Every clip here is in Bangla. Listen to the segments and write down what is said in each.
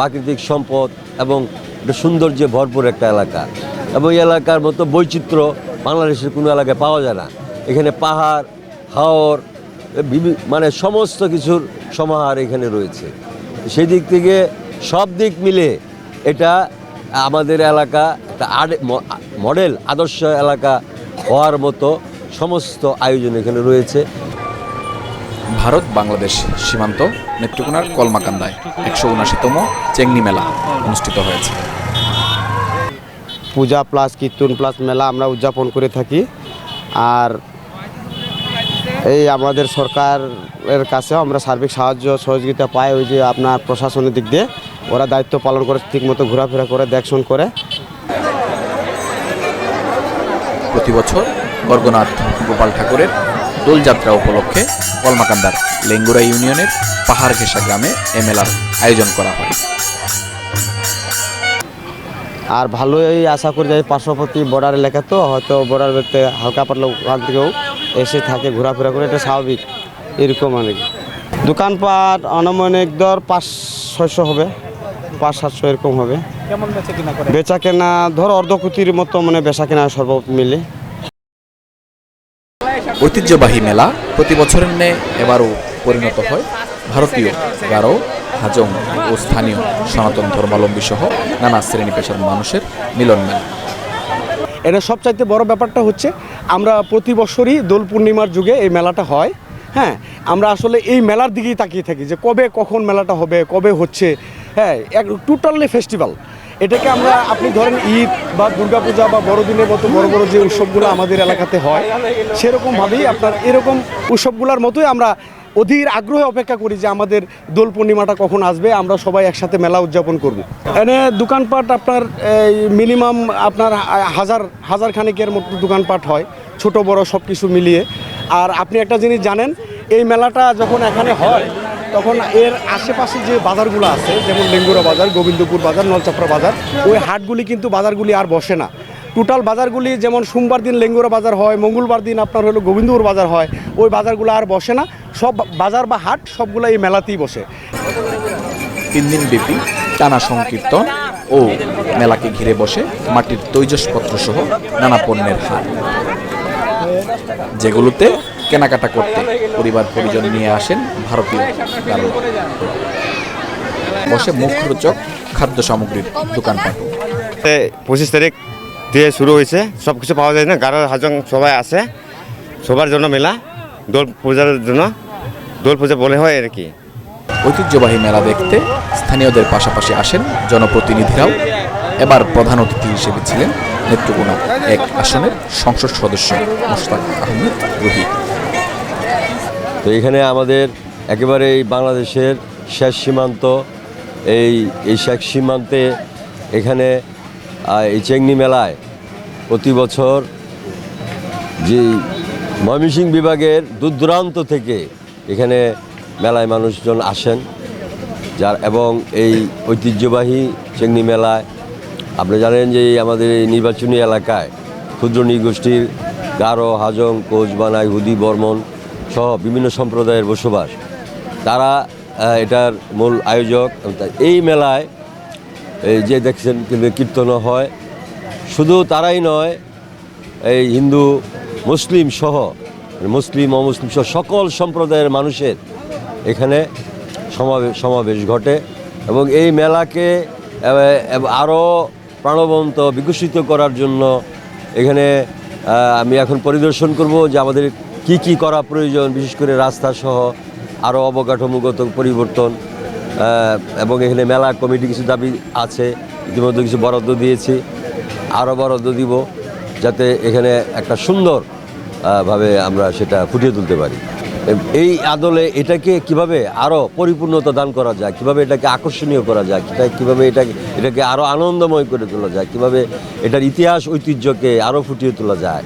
প্রাকৃতিক সম্পদ এবং সৌন্দর্যে ভরপুর একটা এলাকা। এবং এই এলাকার মতো বৈচিত্র্য বাংলাদেশের কোনো এলাকায় পাওয়া যায় না। এখানে পাহাড়, হাওর মানে সমস্ত কিছুর সমাহার এখানে রয়েছে। সেই দিক থেকে সব দিক মিলে এটা আমাদের এলাকা একটা মডেল, আদর্শ এলাকা হওয়ার মতো সমস্ত আয়োজন এখানে রয়েছে। ভারত বাংলাদেশ সীমান্ত নেত্রকোনার কলমাকান্দায় একশো উনাশিতম চেংনি মেলা অনুষ্ঠিত হয়েছে। পূজা প্লাস কীর্তন প্লাস মেলা আমরা উদযাপন করে থাকি। আর এই আমাদের সরকারের কাছেও আমরা সার্বিক সাহায্য সহযোগিতা পাই ওই যে আপনার প্রশাসনের দিক দিয়ে। ওরা দায়িত্ব পালন করে ঠিকমতো ঘোরাফেরা করে দেখশন করে। প্রতি বছর বর্গনাথ গোপাল ঠাকুরের দোলযাত্রা উপলক্ষে কলমাকান্দার লেঙ্গুরা ইউনিয়নের পাহাড় ঘেঁষা গ্রামে এ মেলার আয়োজন করা হয়। আর ভালোই আশা করি যে পার্শ্ববর্তী বর্ডার এলাকা তো হয়তো বর্ডার বেতে হালকা পাতলা ওখান থেকেও এসে থাকে ঘোরাফেরা করে এটা স্বাভাবিক। এরকম অনেক দোকানপাট আনুমানিক দর পাঁচ ছয়শো হবে। পাঁচ সাতশো এরকম হবে। বেচা কেনা ধর অর্ধ কোটির মতো মানে বেচা কেনা সর্ব মিলে ঐতিহ্যবাহী মেলা প্রতি বছরের ন্যায় এবারও পরিণত হয়। ভারতীয় গারো, হাজং ও স্থানীয় সনাতন ধর্মাবলম্বী সহ নানা শ্রেণি পেশার মানুষের মিলন মেলা। এটা সবচাইতে বড় ব্যাপারটা হচ্ছে, আমরা প্রতি বছরই দোল পূর্ণিমার যুগে এই মেলাটা হয়। হ্যাঁ আমরা আসলে এই মেলার দিকেই তাকিয়ে থাকি যে কবে কখন মেলাটা হবে, কবে হচ্ছে। হ্যাঁ এক টোটালি ফেস্টিভ্যাল। এটাকে আমরা, আপনি ধরেন ঈদ বা দুর্গাপূজা বা বড়দিনের মতো বড় বড় যে উৎসবগুলো আমাদের এলাকাতে হয়, সেরকমভাবেই আপনার এরকম উৎসবগুলোর মতোই আমরা অধীর আগ্রহে অপেক্ষা করি যে আমাদের দোল পূর্ণিমাটা কখন আসবে, আমরা সবাই একসাথে মেলা উদযাপন করব। এনে দোকানপাট আপনার মিনিমাম আপনার হাজার হাজার খানিকের মতো দোকানপাট হয়, ছোট বড় সব কিছু মিলিয়ে। আর আপনি একটা জিনিস জানেন, এই মেলাটা যখন এখানে হয় তখন এর আশেপাশে যে বাজারগুলো আছে, যেমন লেঙ্গুরা বাজার, গোবিন্দপুর বাজার, নলচাপড়া বাজার, ওই হাটগুলি কিন্তু বাজারগুলি আর বসে না। টোটাল বাজারগুলি যেমন সোমবার দিন লেঙ্গুরা বাজার হয়, মঙ্গলবার দিন আপনার হলো গোবিন্দপুর বাজার হয়, ওই বাজারগুলো আর বসে না। সব বাজার বা হাট সবগুলো এই মেলাতেই বসে। তিন দিন ব্যাপী টানা সংকীর্তন ও মেলাকে ঘিরে বসে মাটির তৈজসপত্র সহ নানা পণ্যের হাট। যেগুলোতে কেনাকাটা করতে পরিবার পরিজন নিয়ে আসেন ভারতীয় বসে মুখরোচক খাদ্য সামগ্রীর দোকানপাটও পঁচিশ তারিখ দিয়ে শুরু হয়েছে। সব কিছু পাওয়া যায় না। গাড়ার হাজং সবাই আসে সবার জন্য মেলা। দোল পূজার জন্য। দোল পূজা বলে হয় আর কি। ঐতিহ্যবাহী মেলা দেখতে স্থানীয়দের পাশাপাশি আসেন জনপ্রতিনিধিরাও। এবার প্রধান অতিথি হিসেবে ছিলেন নেত্রকোনা এক আসনের সংসদ সদস্য মোশতাক আহমেদ রুহি। তো এখানে আমাদের একেবারে এই বাংলাদেশের শেষ সীমান্ত, এই এই শেষ সীমান্তে এখানে এই চেংনি মেলায় প্রতি বছর যে ময়মনসিংহ বিভাগের দূর দূরান্ত থেকে এখানে মেলায় মানুষজন আসেন, যার, এবং এই ঐতিহ্যবাহী চেংনি মেলায় আপনি জানেন যে আমাদের এই নির্বাচনী এলাকায় ক্ষুদ্র নৃগোষ্ঠীর গারো, হাজং কোচবানাই হুদি বর্মন সহ বিভিন্ন সম্প্রদায়ের বসবাস। তারা এটার মূল আয়োজক। এই মেলায়, এই যে দেখছেন কীর্তনও হয়। শুধু তারাই নয়, এই হিন্দু, মুসলিম সহ, মুসলিম, অমুসলিম সহ সকল সম্প্রদায়ের মানুষের এখানে সমাবেশ সমাবেশ ঘটে এবং এই মেলাকে আরও প্রাণবন্ত, বিকশিত করার জন্য এখানে আমি এখন পরিদর্শন করব যে আমাদের কি কি করা প্রয়োজন, বিশেষ করে রাস্তা সহ আরও অবকাঠামোগত পরিবর্তন এবং এখানে মেলা কমিটি কিছু দাবি আছে, ইতিমধ্যে কিছু বরাদ্দ দিয়েছি আরও বরাদ্দ দিব, যাতে এখানে একটা সুন্দর ভাবে আমরা সেটা ফুটিয়ে তুলতে পারি। এই আদলে এটাকে কীভাবে আরও পরিপূর্ণতা দান করা যায়, কীভাবে এটাকে আকর্ষণীয় করা যায় কীভাবে এটাকে এটাকে আরও আনন্দময় করে তোলা যায়, কীভাবে এটার ইতিহাস ঐতিহ্যকে আরও ফুটিয়ে তোলা যায়।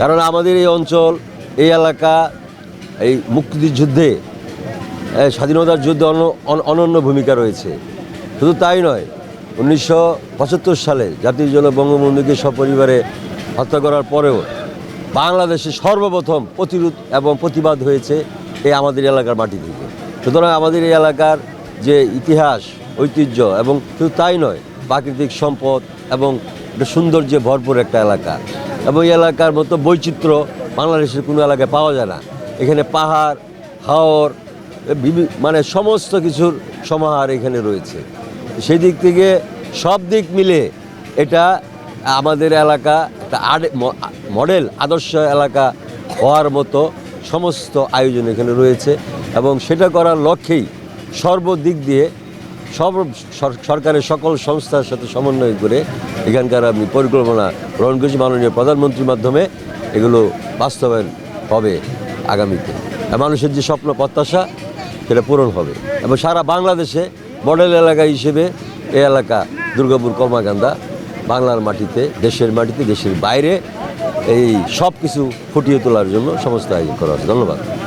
কারণ আমাদের এই অঞ্চল এই এলাকা, এই মুক্তিযুদ্ধে স্বাধীনতার যুদ্ধে অন- অন- অনন্য ভূমিকা রয়েছে। শুধু তাই নয়, উনিশশো সালে জাতির জন্য বঙ্গবন্ধুকে সপরিবারে হত্যা করার পরেও বাংলাদেশে সর্বপ্রথম প্রতিরোধ এবং প্রতিবাদ হয়েছে এই আমাদের এলাকার মাটি থেকে। সুতরাং আমাদের এই এলাকার যে ইতিহাস, ঐতিহ্য এবং শুধু তাই নয়, প্রাকৃতিক সম্পদ এবং সৌন্দর্যে ভরপুর একটা এলাকা। এবং এই এলাকার মতো বৈচিত্র্য বাংলাদেশের কোনো এলাকায় পাওয়া যায় না। এখানে পাহাড়, হাওর মানে সমস্ত কিছুর সমাহার এখানে রয়েছে। সেই দিক থেকে সব দিক মিলে এটা আমাদের এলাকা মডেল, আদর্শ এলাকা হওয়ার মতো সমস্ত আয়োজন এখানে রয়েছে এবং সেটা করার লক্ষ্যেই সর্বদিক দিয়ে সব সরকারের সকল সংস্থার সাথে সমন্বয় করে এখানকার আমি পরিকল্পনা গ্রহণ করেছি মাননীয় প্রধানমন্ত্রীর মাধ্যমে। এগুলো বাস্তবায়ন হবে আগামীতে। মানুষের যে স্বপ্ন, প্রত্যাশা, সেটা পূরণ হবে। এবং সারা বাংলাদেশে মডেল এলাকা হিসেবে এই এলাকা দুর্গাপুর কর্মাকান্দা, বাংলার মাটিতে, দেশের মাটিতে, দেশের বাইরে এই সব কিছু ফুটিয়ে তোলার জন্য সমস্ত আয়োজন করা হচ্ছে ধন্যবাদ।